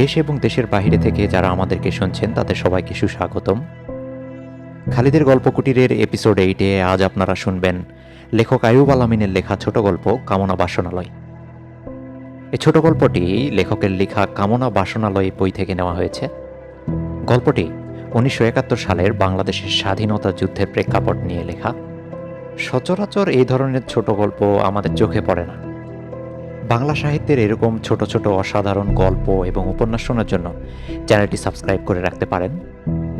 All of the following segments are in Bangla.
দেশ এবং দেশের বাহিরে থেকে যারা আমাদেরকে শুনছেন, তাদের সবাইকে সুস্বাগতম। খালিদের গল্প কুটিরের এপিসোড এইটে আজ আপনারা শুনবেন লেখক আয়ুব আলামিনের লেখা ছোট গল্প কামনা বাসনালয়। এই ছোট গল্পটি লেখকের লেখা কামনা বাসনালয় বই থেকে নেওয়া হয়েছে। গল্পটি উনিশশো একাত্তর সালের বাংলাদেশের স্বাধীনতা যুদ্ধের প্রেক্ষাপট নিয়ে লেখা। সচরাচর এই ধরনের ছোট গল্প আমাদের চোখে পড়ে না। বাংলা সাহিত্যের এরকম ছোট ছোট অসাধারণ গল্প এবং উপন্যাস শোনার জন্য চ্যানেলটি সাবস্ক্রাইব করে রাখতে পারেন।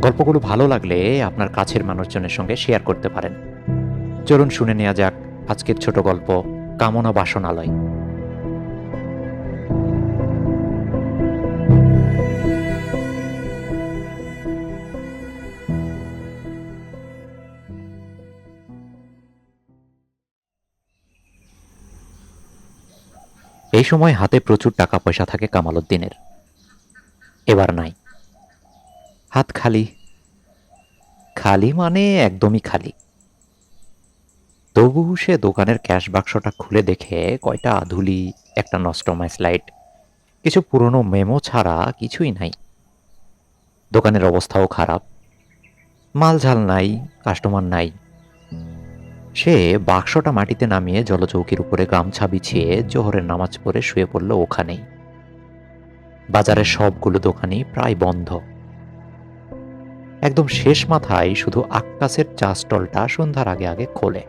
গল্পগুলো ভালো লাগলে আপনার কাছের মানুষজনের সঙ্গে শেয়ার করতে পারেন। চলুন শুনে নেওয়া যাক আজকের ছোট গল্প কামনা বাসনালয়। এই সময় হাতে প্রচুর টাকা পয়সা থাকে কামালউদ্দিনের। এবার নাই। হাত খালি। খালি মানে একদমই খালি। তবু সে দোকানের ক্যাশ বাক্সটা খুলে দেখে কয়টা আধুলি, একটা নষ্ট স্লাইড, কিছু পুরনো মেমো ছাড়া কিছুই নাই। দোকানের অবস্থাও খারাপ। মাল ঝাল নাই, কাস্টমার নাই। সে বাক্সটা মাটিতে নামিয়ে জলচৌকির উপরে গামছা বিছিয়ে জোহরের নামাজ পড়ে শুয়ে পড়ল ওখানেই। বাজারের সবগুলো দোকানই প্রায় বন্ধ। একদম শেষ মাথায় শুধু আক্কাসের চা স্টলটা সন্ধ্যার আগে আগে খোলে।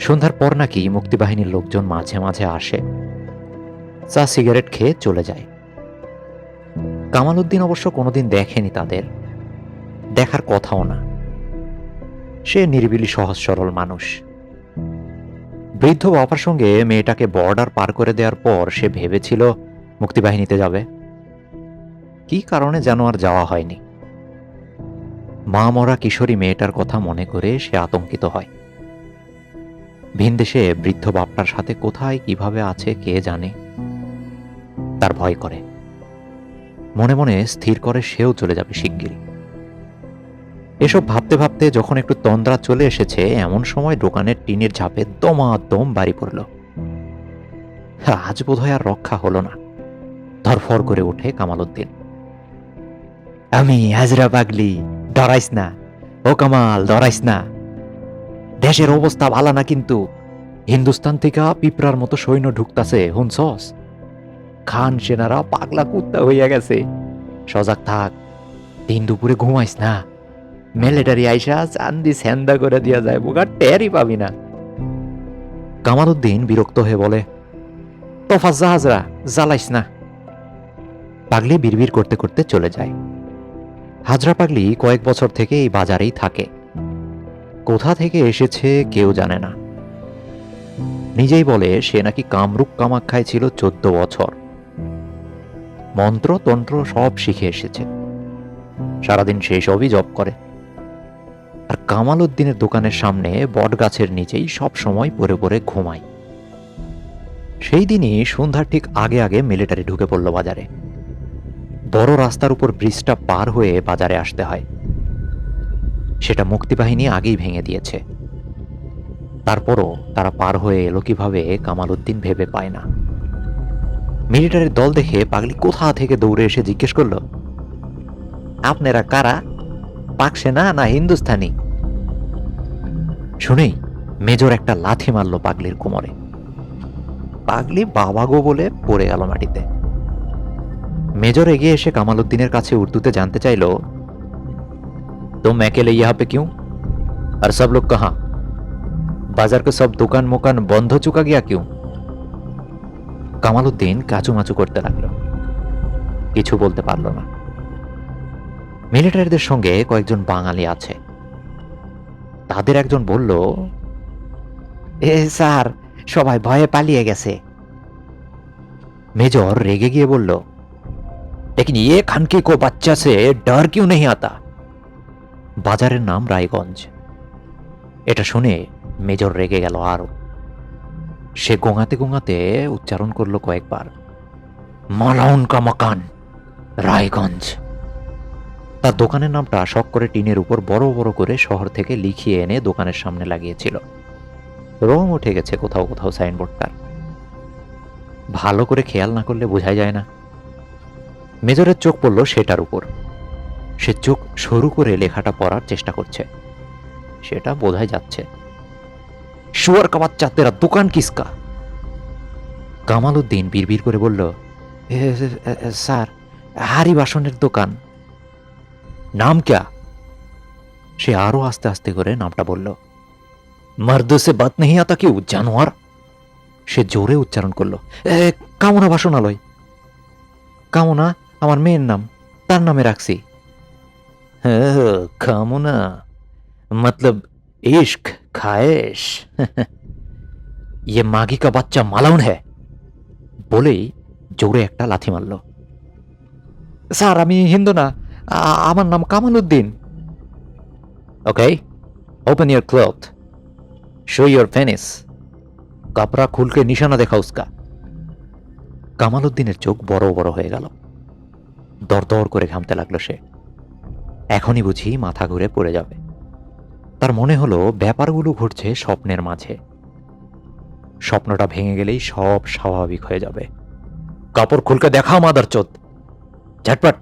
সন্ধ্যার পর নাকি মুক্তিবাহিনীর লোকজন মাঝে মাঝে আসে। চা, সিগারেট খেয়ে চলে যায়। কামাল উদ্দিন অবশ্য কোনোদিন দেখেনি তাদের। দেখার কথাও না। সে নিরিবিলি, সহজ, সরল মানুষ। বৃদ্ধ বাবার সঙ্গে মেয়েটাকে বর্ডার পার করে দেওয়ার পর সে ভেবেছিল, মুক্তিবাহিনীতে যাবে। কি কারণে যেন আর যাওয়া হয়নি? মা মরা কিশোরী মেয়েটার কথা মনে করে সে আতঙ্কিত হয়। ভিনদেশে বৃদ্ধ বাপটার সাথে কোথায়, কীভাবে আছে, কে জানে? তার ভয় করে। মনে মনে স্থির করে সেও চলে যাবে শিগগিরই। এসব ভাবতে ভাবতে যখন একটু তন্দ্রা চলে এসেছে, এমন সময় দোকানের টিনের ঝাপে দমাদম বাড়ি পড়ল। আজ বোধহয় আর রক্ষা হলো না। ধরফর করে ওঠে কামাল উদ্দিন আমি হাজরা বাগলি ডরাইস না। ও কামাল, ডরাইস না। দেশের অবস্থা ভালো না কিন্তু হিন্দুস্তান থেকে পিঁপড়ার মতো সৈন্য ঢুকতাছে, হুনসস। খান সেনারা পাগলা কুত্তা হইয়া গেছে। সজাগ থাক, দিন দুপুরে ঘুমাইস না। মিলিটারি আইসা চান্দি স্যান্দা করে দিয়া যায়, বোকা টেরই পাবি না। কামাল উদ্দিন বিরক্ত হয়ে বলে তোফা জাহাজরা, জ্বালাইস না। পাগলি বিড়বিড় করতে করতে চলে যায়। হাজরা পাগলি কয়েক বছর থেকে এই বাজারেই থাকে। কোথা থেকে এসেছে কেউ জানে না। নিজেই বলে, সে নাকি কামরূপ কামাখ্যায় ছিল চোদ্দ বছর। মন্ত্র তন্ত্র সব শিখে এসেছে। সারাদিন সেই সবই জব করে। আর কামাল উদ্দিনের দোকানের সামনে বট গাছের নিচেই সব সময় পরে পরে ঘুমায়। সেই দিনই সন্ধ্যার ঠিক আগে আগে মিলিটারি ঢুকে পড়ল বাজারে। বড় রাস্তার উপর ব্রিজটা পার হয়ে বাজারে আসতে হয়। সেটা মুক্তিবাহিনী আগেই ভেঙে দিয়েছে। তারপরও তারা পার হয়ে এলো কীভাবে কামাল উদ্দিন ভেবে পায় না। মিলিটারির দল দেখে পাগলি কোথা থেকে দৌড়ে এসে জিজ্ঞেস করল, আপনারা কারা? পাক সেনা না হিন্দুস্তানি। শুনেই মেজর একটা লাথি মারল পাগলির কোমরে। পাগলি বাবা গো বলে পড়ে গেল মাটিতে। মেজর এগিয়ে এসে কামাল উদ্দিনের কাছে উর্দুতে জানতে চাইল তো ম্যাকেলে ইহা হবে কিউ? আর সব লোক কাহা? বাজার কে সব দোকান মোকান বন্ধ চুকা গিয়া কিউ? কামাল উদ্দিন কাচুমাচু করতে লাগল। কিছু বলতে পারল না। মিলিটারিদের সঙ্গে কয়েকজন বাঙালি আছে তাদের একজন বলল এ স্যার সবাই ভয়ে পালিয়ে গেছে মেজর রেগে গিয়ে বলল लेकिन ये खानकी को बच्चा से डर क्यों नहीं आता বাজারের নাম রায়গঞ্জ এটা শুনে মেজর রেগে গেল আরো সে গোঙাতে গোঙাতে উচ্চারণ করলো কয়েকবার মালাউন কা মকান রায়গঞ্জ তার দোকানের নামটা শখ করে টিনের উপর বড় বড় করে শহর থেকে লিখিয়ে এনে দোকানের সামনে লাগিয়েছিল। রং উঠে গেছে কোথাও কোথাও সাইনবোর্ডটার ভালো করে খেয়াল না করলে বোঝাই যায় না। মেজরের চোখ পড়ল সেটার উপর। সে চোখ সরু করে লেখাটা পড়ার চেষ্টা করছে। সেটা বোঝাই যাচ্ছে। শুয়ার কাবাত চাতেরা দোকান কিসকা? কামাল উদ্দিন বিড়বিড় করে বলল "এ, এ, এ, এ, স্যার হারি বাসনের দোকান। নাম ক্যা সে আরও আস্তে আস্তে করে নামটা বলল মার্দ সে বাত নেই আতা কেউ জানোয়ার সে জোরে উচ্চারণ করল কামনা বাসনালয় কামনা আমার মেয়ের নাম তার নামে রাখছি কামনা মতলব ইস্ক খায়েশ ইয়ে মাগিকা বাচ্চা মালাউন হ্যাঁ বলেই জোরে একটা লাথি মারল স্যার আমি হিন্দু না আমার নাম কামালুদ্দিন ওকে ওপেন ইয়ার ক্লথ শো ইয়ার ফেনিস কাপড়া খুলকে নিশানা দেখা উস্কা। কামালুদ্দিনের চোখ বড় বড় হয়ে গেল। দরদর করে ঘামতে লাগল সে। এখনই বুঝি মাথা ঘুরে পড়ে যাবে। তার মনে হলো ব্যাপারগুলো ঘটছে স্বপ্নের মাঝে। স্বপ্নটা ভেঙে গেলেই সব স্বাভাবিক হয়ে যাবে। কাপড় খুলকে দেখাও মাদার চোদ ঝটপট,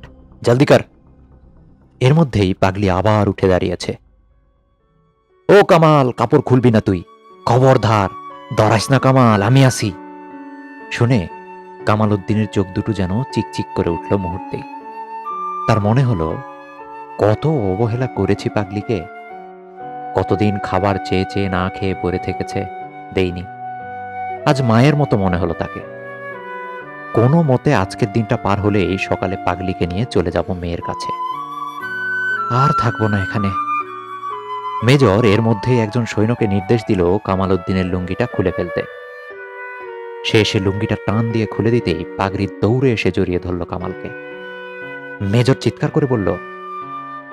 জলদি কর। এর মধ্যেই পাগলি আবার উঠে দাঁড়িয়েছে। ও কামাল, কাপড় খুলবি না তুই। খবরদার দরাস না কামাল, আমি আসি। শুনে কামাল উদ্দিনের চোখ দুটো যেন চিকচিক করে উঠল মুহূর্তেই। তার মনে হলো, কত অবহেলা করেছি পাগলিকে। কতদিন খাবার চেয়ে চেয়ে না খেয়ে পড়ে থেকেছে, দেইনি। আজ মায়ের মতো মনে হলো তাকে। কোনো মতে আজকের দিনটা পার হলেই সকালে পাগলিকে নিয়ে চলে যাব মেয়ের কাছে। আর থাকব না এখানে। মেজর এর মধ্যেই একজন সৈন্যকে নির্দেশ দিল কামাল উদ্দিনের লুঙ্গিটা খুলে ফেলতে। সে এসে লুঙ্গিটা টান দিয়ে খুলে দিতেই পাগড়ি দৌড়ে এসে জড়িয়ে ধরল কামালকে। মেজর চিৎকার করে বলল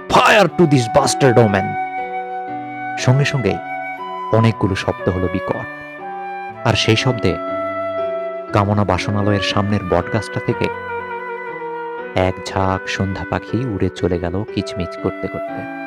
fire to this bastard woman সঙ্গে সঙ্গেই অনেকগুলো শব্দ হলো বিকট। আর সেই শব্দে কামনা বাসনালয়ের সামনের বটগাছটা থেকে এক ঝাঁক সন্ধ্যা পাখি উড়ে চলে গেল কিচমিচ করতে করতে।